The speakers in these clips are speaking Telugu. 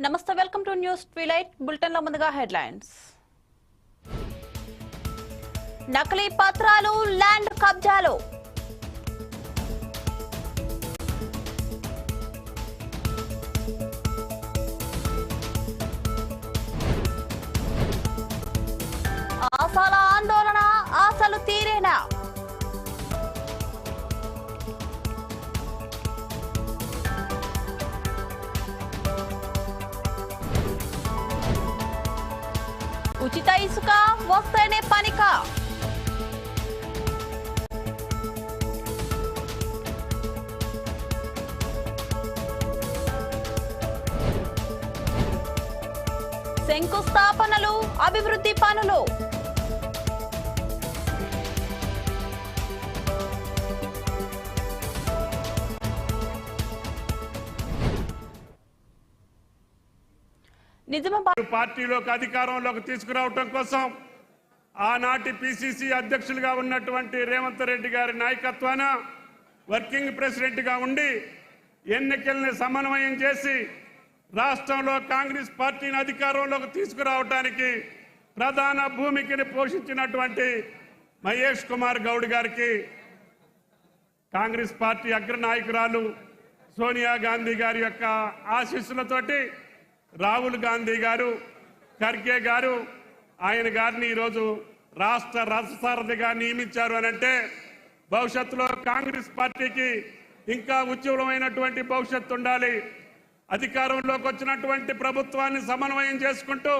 నమస్తే వెల్కమ్ టు న్యూస్ ట్విలైట్ బులెటిన్లో ముందుగా హెడ్లైన్స్. నకిలీ పత్రాలు ల్యాండ్ కబ్జాలు. ఆశాల వస్తేనే పనిక. శంకుస్థాపనలు అభివృద్ధి పనులు. నిజామాబాద్ పార్టీలోకి అధికారంలోకి తీసుకురావటం కోసం ఆనాటి పిసిసి అధ్యక్షులుగా ఉన్నటువంటి రేవంత్ రెడ్డి గారి నాయకత్వాన వర్కింగ్ ప్రెసిడెంట్గా ఉండి ఎన్నికల్ని సమన్వయం చేసి రాష్ట్రంలో కాంగ్రెస్ పార్టీని అధికారంలోకి తీసుకురావటానికి ప్రధాన భూమికని పోషించినటువంటి మహేష్ కుమార్ గౌడ్ గారికి కాంగ్రెస్ పార్టీ అగ్రనాయకురాలు సోనియా గాంధీ గారి యొక్క ఆశీస్సులతోటి రాహుల్ గాంధీ గారు ఖర్గే గారు ఆయన గారిని ఈరోజు రాష్ట్ర రథసారథిగా నియమించారు అని అంటే భవిష్యత్తులో కాంగ్రెస్ పార్టీకి ఇంకా ఉజ్వలమైనటువంటి భవిష్యత్తు ఉండాలి. అధికారంలోకి వచ్చినటువంటి ప్రభుత్వాన్ని సమన్వయం చేసుకుంటూ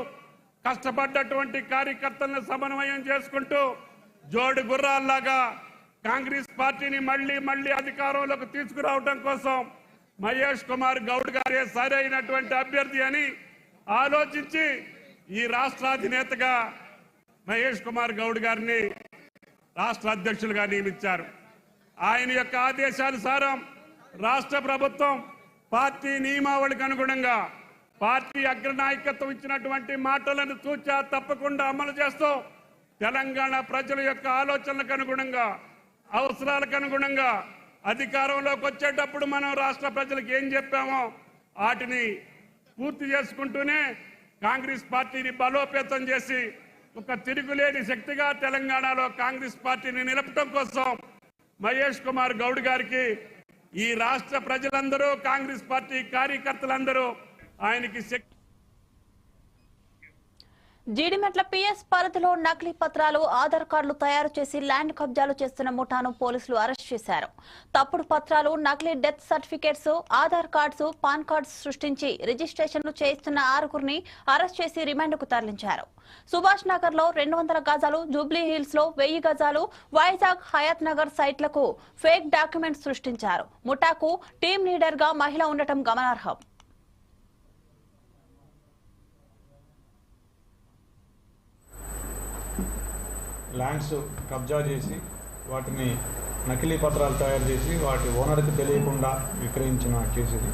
కష్టపడ్డటువంటి కార్యకర్తలను సమన్వయం చేసుకుంటూ జోడు గుర్రాల్లాగా కాంగ్రెస్ పార్టీని మళ్ళీ మళ్ళీ అధికారంలోకి తీసుకురావడం కోసం మహేష్ కుమార్ గౌడ్ గారే సరైనటువంటి అభ్యర్థి అని ఆలోచించి ఈ రాష్ట్ర అధినేతగా మహేష్ కుమార్ గౌడ్ గారిని రాష్ట్ర అధ్యక్షులుగా నియమించారు. ఆయన యొక్క ఆదేశానుసారం రాష్ట్ర ప్రభుత్వం పార్టీ నియమావళికి అనుగుణంగా పార్టీ అగ్రనాయకత్వం ఇచ్చినటువంటి మాటలను తూచా తప్పకుండా అమలు చేస్తూ తెలంగాణ ప్రజల యొక్క ఆలోచనలకు అనుగుణంగా అవసరాలకు అనుగుణంగా అధికారంలోకి వచ్చేటప్పుడు మనం రాష్ట్ర ప్రజలకు ఏం చెప్పామో వాటిని పూర్తి చేసుకుంటూనే కాంగ్రెస్ పార్టీని బలోపేతం చేసి ఒక తిరుగులేని శక్తిగా తెలంగాణలో కాంగ్రెస్ పార్టీని నిలపడం కోసం మహేష్ కుమార్ గౌడ్ గారికి ఈ రాష్ట్ర ప్రజలందరూ కాంగ్రెస్ పార్టీ కార్యకర్తలందరూ ఆయనకి శక్తి జీడిమెట్ల పిఎస్ పరిధిలో నకిలీ పత్రాలు ఆధార్ కార్డులు తయారు చేసి ల్యాండ్ కబ్జాలు చేస్తున్న ముఠాను పోలీసులు అరెస్ట్ చేశారు. తప్పుడు పత్రాలు నకిలీ death certificates Aadhaar cards PAN cards సృష్టించి రిజిస్ట్రేషన్లు చేయిస్తున్న ఆరుగురిని అరెస్ట్ చేసి రిమాండ్కు తరలించారు. సుభాష్ నగర్లో రెండు వందల గజాలు జూబ్లీ హిల్స్లో వెయ్యి గజాలు వైజాగ్ హయాత్ నగర్ సైట్లకు ఫేక్ డాక్యుమెంట్స్ సృష్టించారు. ముఠాకు టీం లీడర్గా మహిళ ఉండటం గమనార్హం. ల్యాండ్స్ కబ్జా చేసి వాటిని నకిలీ పత్రాలు తయారు చేసి వాటి ఓనర్కి తెలియకుండా విక్రయించిన కేసు ఇది.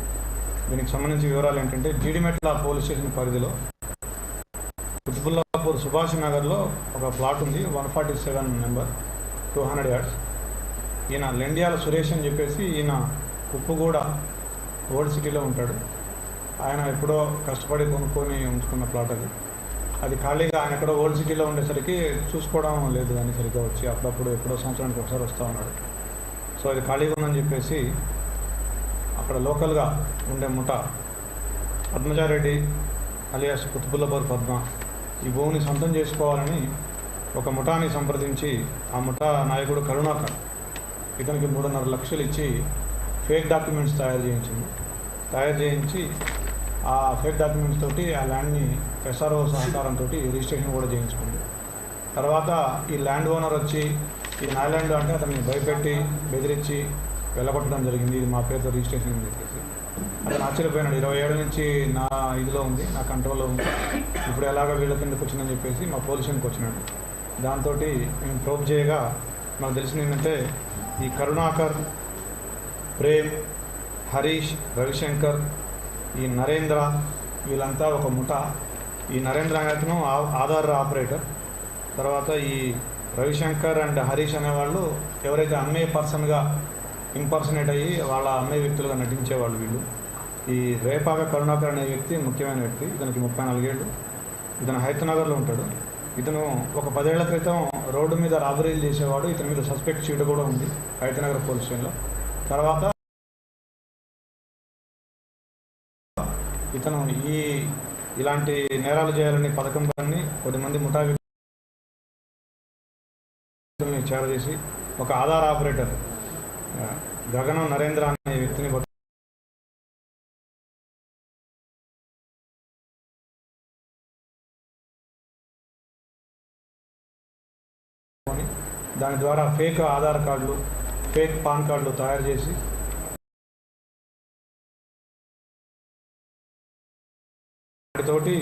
దీనికి సంబంధించి వివరాలు ఏంటంటే జీడిమెట్ల పోలీస్ స్టేషన్ పరిధిలో కుతుబుల్లాపూర్ సుభాష్ నగర్లో ఒక ప్లాట్ ఉంది one forty seven number two hundred yards. ఈయన లెండియాల సురేష్ అని చెప్పేసి ఈయన కుప్పుగూడ ఓల్డ్ సిటీలో ఉంటాడు. ఆయన ఎప్పుడో కష్టపడి కొనుక్కొని ఉంచుకున్న ప్లాట్ అది. అది ఖాళీగా ఆయన ఎక్కడో ఓల్డ్ సిటీలో ఉండేసరికి చూసుకోవడం లేదు కానీ సరిగ్గా వచ్చి అప్పుడప్పుడు ఎప్పుడో సంవత్సరానికి ఒకసారి వస్తూ ఉన్నాడు. సో అది ఖాళీగా ఉందని చెప్పేసి అక్కడ లోకల్గా ఉండే ముఠ పద్మజారెడ్డి అలియాస్ కుతుబుల్లబర్ పద్మ ఈ భూమిని సొంతం చేసుకోవాలని ఒక ముఠాని సంప్రదించి ఆ ముఠా నాయకుడు కరుణాకర్ ఇతనికి మూడున్నర లక్షలు ఇచ్చి ఫేక్ డాక్యుమెంట్స్ తయారు చేయించింది. తయారు చేయించి ఆ ఫేక్ డాక్యుమెంట్స్ తోటి ఆ ల్యాండ్ని ఎస్ఆర్ఓ సహకారంతో రిజిస్ట్రేషన్ కూడా చేయించుకుంది. తర్వాత ఈ ల్యాండ్ ఓనర్ వచ్చి ఈ నా అంటే అతన్ని భయపెట్టి బెదిరించి వెళ్ళగొట్టడం జరిగింది. ఇది మా పేరుతో రిజిస్ట్రేషన్ అని చెప్పేసి. అతను ఆశ్చర్యపోయినాడు. ఇరవై ఏడు నుంచి నా ఇదిలో ఉంది నా కంట్రోల్లో ఉంది. ఇప్పుడు ఎలాగ వీళ్ళ కిందకు వచ్చిందని చెప్పేసి మా పోలీసునికి వచ్చినాడు. దాంతో మేము ప్రోబ్ చేయగా మాకు తెలిసింది ఏంటంటే ఈ కరుణాకర్ ప్రేమ్ హరీష్ రవిశంకర్ ఈ నరేంద్ర వీళ్ళంతా ఒక ముఠ. ఈ నరేంద్ర అనే ఆ- ఆధార్ ఆపరేటర్. తర్వాత ఈ రవిశంకర్ అండ్ హరీష్ అనేవాళ్ళు ఎవరైతే అమ్మే పర్సన్గా ఇంపర్సనేట్ అయ్యి వాళ్ళ అమ్మే వ్యక్తులుగా నటించేవాళ్ళు వీళ్ళు. ఈ రేపాక కరుణాకర్ అనే వ్యక్తి ముఖ్యమైన వ్యక్తి. ఇతనికి ముప్పై నాలుగేళ్ళు ఇతను హైతనగర్లో ఉంటాడు. ఇతను ఒక పదేళ్ళ క్రితం రోడ్డు మీద రాబరీలు చేసేవాడు. ఇతని మీద సస్పెక్ట్ చీట కూడా ఉంది హైతనగర్ పోలీస్ స్టేషన్లో. తర్వాత ఇతను ఈ ఇలాంటి నేరాలు చేయాలని పథకం పని కొద్దిమంది ముఠా వ్యక్తుల్ని చేరదీసి ఒక ఆధార్ ఆపరేటర్ గగనం నరేంద్ర అనే వ్యక్తిని దాని ద్వారా ఫేక్ ఆధార్ కార్డులు ఫేక్ పాన్ కార్డులు తయారు చేసి వాటితోటి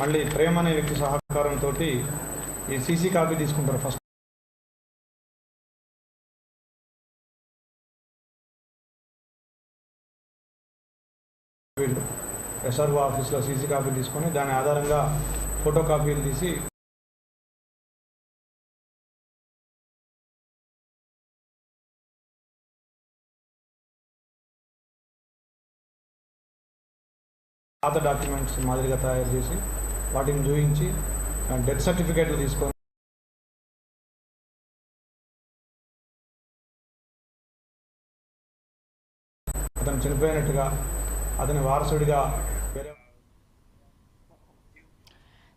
మళ్ళీ ప్రేమ అనే వ్యక్తి సహకారంతో ఈ సీసీ కాపీ తీసుకుంటారు ఫస్ట్. వీళ్ళు ఎస్ఆర్ఓ ఆఫీస్లో సీసీ కాపీ తీసుకొని దాని ఆధారంగా ఫోటో కాపీలు తీసి పాత డాక్యుమెంట్స్ మాదిరిగా తయారు చేసి వాటిని చూపించి డెత్ సర్టిఫికేట్లు తీసుకొని అతను చనిపోయినట్టుగా అతని వారసుడిగా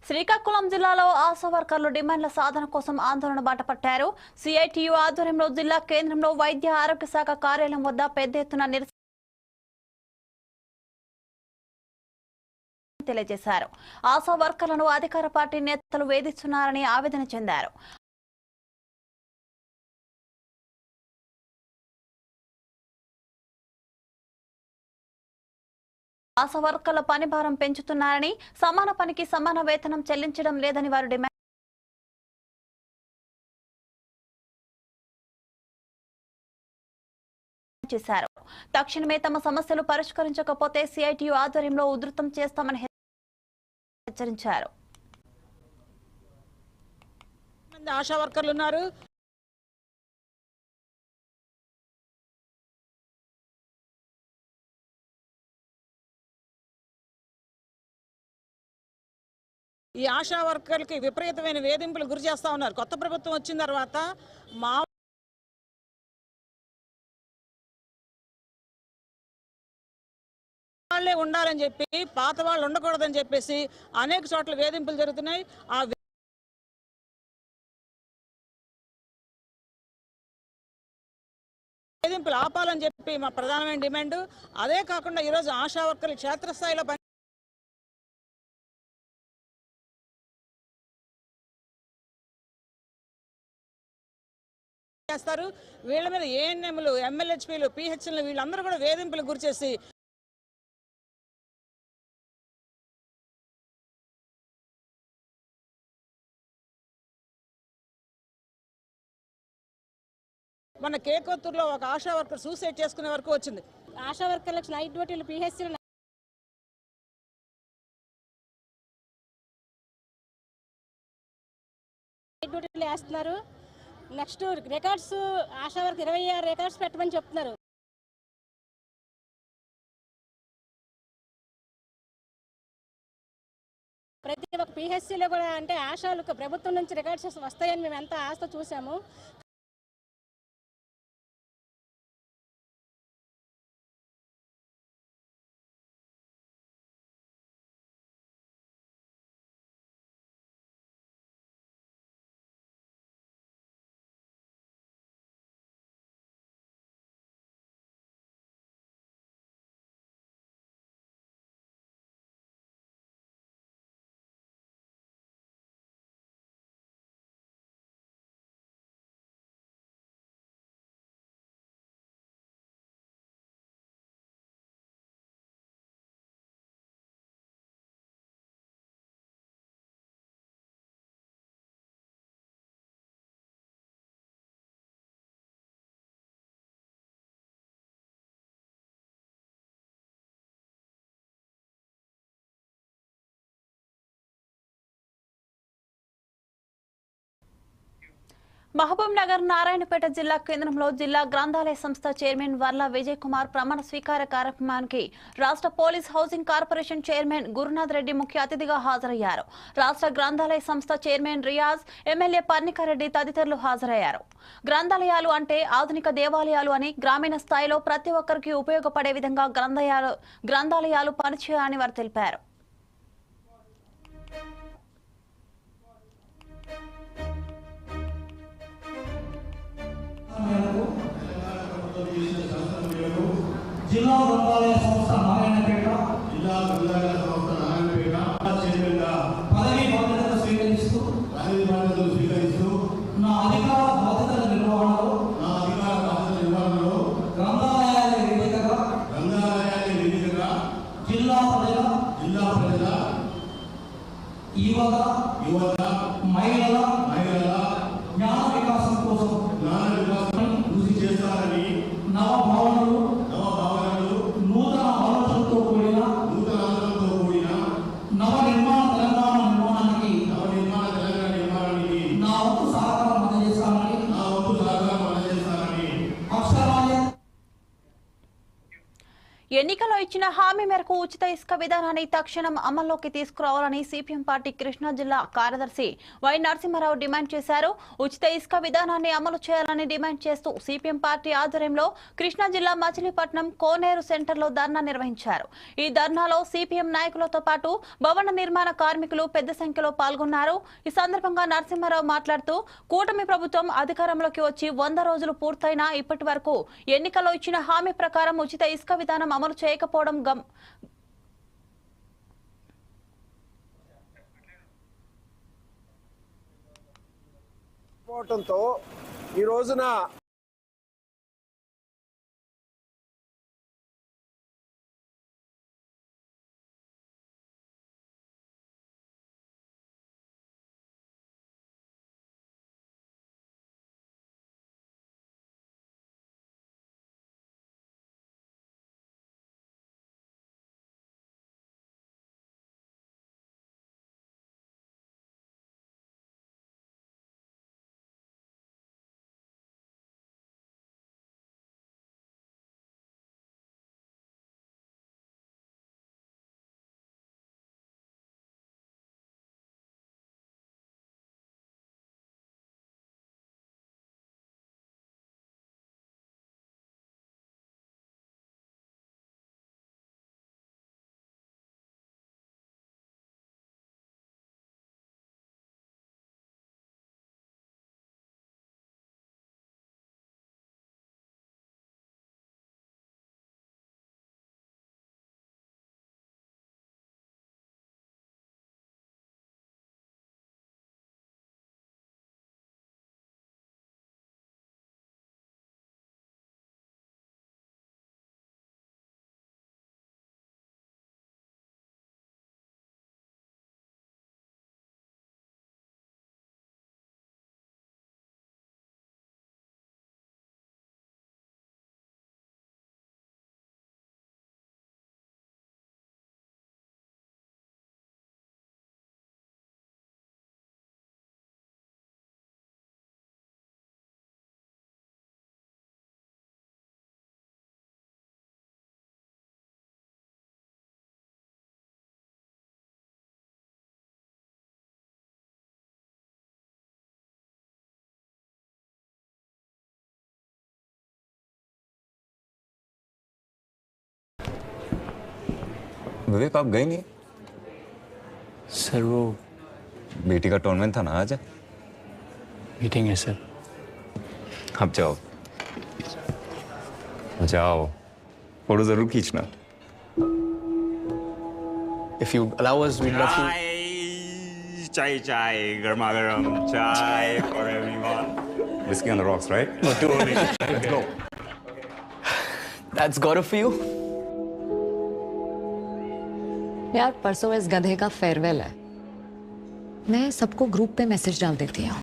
శ్రీకాకుళం జిల్లాలో ఆశా వర్కర్లు డిమాండ్ల సాధన కోసం ఆందోళన బాటపట్టారు. సిఐటియు ఆధ్వర్యంలో జిల్లా కేంద్రంలో వైద్య ఆరోగ్య శాఖ కార్యాలయం వద్ద పెద్ద ఎత్తున నిరసన తెలియజేశారు. ఆశా వర్కర్లను అధికార పార్టీ నేతలు వేధిస్తున్నారని ఆవేదన చెందారు. ఆశా వర్కర్ల పని భారం పెంచుతున్నారని సమాన పనికి సమాన వేతనం చెల్లించడం లేదని వారు డిమాండ్ చేశారు. తక్షణమే తమ సమస్యలు పరిష్కరించకపోతే సిఐటియు ఆధ్వర్యంలో ఉధృతం చేస్తామని హెచ్చరించారు. ఆశా వర్కర్లు ఉన్నారు. ఈ ఆశా వర్కర్లకి విపరీతమైన వేధింపులు గురి చేస్తా ఉన్నారు. కొత్త ప్రభుత్వం వచ్చిన తర్వాత మా వాళ్ళే ఉండాలని చెప్పి పాత వాళ్ళు ఉండకూడదని చెప్పేసి అనేక చోట్ల వేధింపులు జరుగుతున్నాయి. ఆ వేధింపులు ఆపాలని చెప్పి మా ప్రధానమైన డిమాండ్. అదే కాకుండా ఈరోజు ఆశా వర్కర్లు క్షేత్రస్థాయిలో పని చేస్తారు. వీళ్ళ మీద ఏఎన్ఎంలు ఎమ్మెల్యేహెచ్పీలు పిహెచ్ఎల్ వీళ్ళందరూ కూడా వేధింపులు గురిచేసి మన కేకొత్తూరులో ఒక ఆశా వర్కర్ సూసైడ్ చేసుకునే వరకు వచ్చింది. ఆశా వర్కర్లకు నైట్ డ్యూటీలు పిహెచ్సీలు నైట్ డ్యూటీలు వేస్తున్నారు. నెక్స్ట్ రికార్డ్స్ ఆశా వర్క్ ఇరవై ఆరు రికార్డ్స్ పెట్టమని చెప్తున్నారు. ప్రతి ఒక్క పిహెచ్సిలో కూడా అంటే ఆశాలకు ప్రభుత్వం నుంచి రికార్డ్స్ వస్తాయని మేము ఎంత ఆశతో చూసాము. మహబూబ్ నగర్ నారాయణపేట జిల్లా కేంద్రంలో జిల్లా గ్రంథాలయ సంస్థ చైర్మన్ వర్ల విజయ్ కుమార్ ప్రమాణ స్వీకార కార్యక్రమానికి రాష్ట్ర police housing corporation chairman Gurunath Reddy ముఖ్య అతిథిగా హాజరయ్యారు. రాష్ట్ర గ్రంథాలయ సంస్థ చైర్మన్ రియాజ్ ఎమ్మెల్యే పర్ణికారెడ్డి తదితరులు హాజరయ్యారు. గ్రంథాలయాలు అంటే ఆధునిక దేవాలయాలు అని గ్రామీణ స్థాయిలో ప్రతి ఒక్కరికి ఉపయోగపడే విధంగా గ్రంథాలయాలు గ్రంథాలయాలు పనిచేయాలని వారు తెలిపారు. జిల్లా గ్రంథాలయ ఇచ్చిన హామీ మేరకు ఉచిత ఇసుక విధానాన్ని తక్షణం అమల్లోకి తీసుకురావాలని సిపిఎం పార్టీ కృష్ణా జిల్లా కార్యదర్శి వై నరసింహారావు డిమాండ్ చేశారు. ఉచిత ఇసుక విధానాన్ని అమలు చేయాలని డిమాండ్ చేస్తూ సిపిఎం పార్టీ ఆధ్వర్యంలో కృష్ణా జిల్లా మచిలీపట్నం కోనేరు సెంటర్లో ధర్నా నిర్వహించారు. ఈ ధర్నాలో సిపిఎం నాయకులతో పాటు భవన నిర్మాణ కార్మికులు పెద్ద సంఖ్యలో పాల్గొన్నారు. ఈ సందర్భంగా నరసింహారావు మాట్లాడుతూ కూటమి ప్రభుత్వం అధికారంలోకి వచ్చి వంద రోజులు పూర్తయినా ఇప్పటి వరకు ఎన్నికల్లో ఇచ్చిన హామీ ప్రకారం ఉచిత ఇసుక విధానం అమలు చేయకపోవడం సంఘం. పోవటంతో ఈ రోజున विवेक आप गए नहीं सर वो बेटी का टूर्नामेंट था ना आज? मीटिंग है सर। अब जाओ। जाओ। फ़ोटो ज़रूर खींचना। If you allow us we love to chai chai गर्मा गर्म chai for everyone whisky on the rocks right let's go that's god for you यार, परसों इस गधे का फेयरवेल है। मैं सबको ग्रुप पे मैसेज डाल देती हूँ।